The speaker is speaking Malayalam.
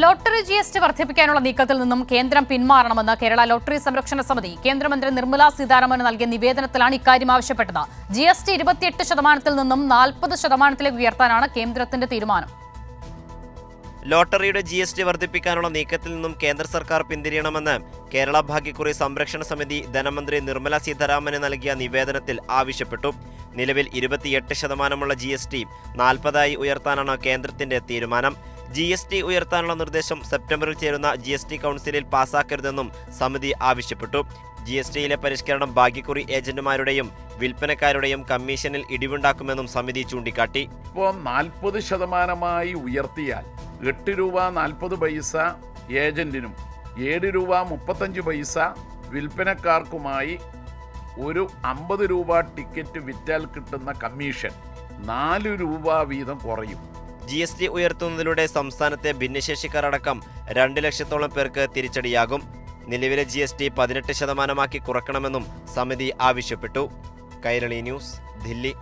ലോട്ടറി ജി എസ് ടി വർദ്ധിപ്പിക്കാനുള്ള നീക്കത്തിൽ നിന്നും കേന്ദ്രം പിന്മാറണമെന്ന് കേരള ലോട്ടറി സംരക്ഷണ സമിതി കേന്ദ്രമന്ത്രി നിർമ്മലാ സീതാരാമന് നൽകിയ നിവേദനത്തിലാണ് ഇക്കാര്യം ആവശ്യപ്പെട്ടത്. ജി എസ് ടി ഇരുപത്തിയെട്ട് ശതമാനത്തിൽ നിന്നും നാൽപ്പത് ശതമാനത്തിലേക്ക് ഉയർത്താനാണ് കേന്ദ്രത്തിന്റെ തീരുമാനം. ലോട്ടറിയുടെ ജി എസ് ടി വർദ്ധിപ്പിക്കാനുള്ള നീക്കത്തിൽ നിന്നും കേന്ദ്ര സർക്കാർ പിന്തിരിയണമെന്ന് കേരള ഭാഗ്യക്കുറി സംരക്ഷണ സമിതി ധനമന്ത്രി നിർമ്മല സീതാരാമന് നൽകിയ നിവേദനത്തിൽ ആവശ്യപ്പെട്ടു. നിലവിൽ ഇരുപത്തിയെട്ട് ശതമാനമുള്ള ജി എസ് ടി നാൽപ്പതായി ഉയർത്താനാണ് കേന്ദ്രത്തിന്റെ തീരുമാനം. ജി എസ് ടി ഉയർത്താനുള്ള നിർദ്ദേശം സെപ്റ്റംബറിൽ ചേരുന്ന ജി എസ് ടി കൗൺസിലിൽ പാസാക്കരുതെന്നും സമിതി ആവശ്യപ്പെട്ടു. ജി എസ് ടിയിലെ പരിഷ്കരണം ഭാഗ്യക്കുറി ഏജന്റുമാരുടെയും വിൽപ്പനക്കാരുടെയും കമ്മീഷനിൽ ഇടിവുണ്ടാക്കുമെന്നും സമിതി ചൂണ്ടിക്കാട്ടി. ഇപ്പോൾ നാൽപ്പത് ശതമാനമായി ഉയർത്തിയാൽ എട്ട് രൂപ നാൽപ്പത് പൈസ ഏജന്റിനും ഏഴ് രൂപ മുപ്പത്തഞ്ച് പൈസ വിൽപ്പനക്കാർക്കുമായി ഒരു അമ്പത് രൂപ ടിക്കറ്റ് വിറ്റാൽ കിട്ടുന്ന കമ്മീഷൻ നാല് രൂപ വീതം കുറയും. ജി എസ് ടി ഉയർത്തുന്നതിലൂടെ സംസ്ഥാനത്തെ ഭിന്നശേഷിക്കാരടക്കം രണ്ട് ലക്ഷത്തോളം പേർക്ക് തിരിച്ചടിയാകും. നിലവിലെ ജി എസ് ടി പതിനെട്ട് ശതമാനമാക്കി കുറക്കണമെന്നും സമിതി ആവശ്യപ്പെട്ടു. കൈരളി ന്യൂസ് ദില്ലി.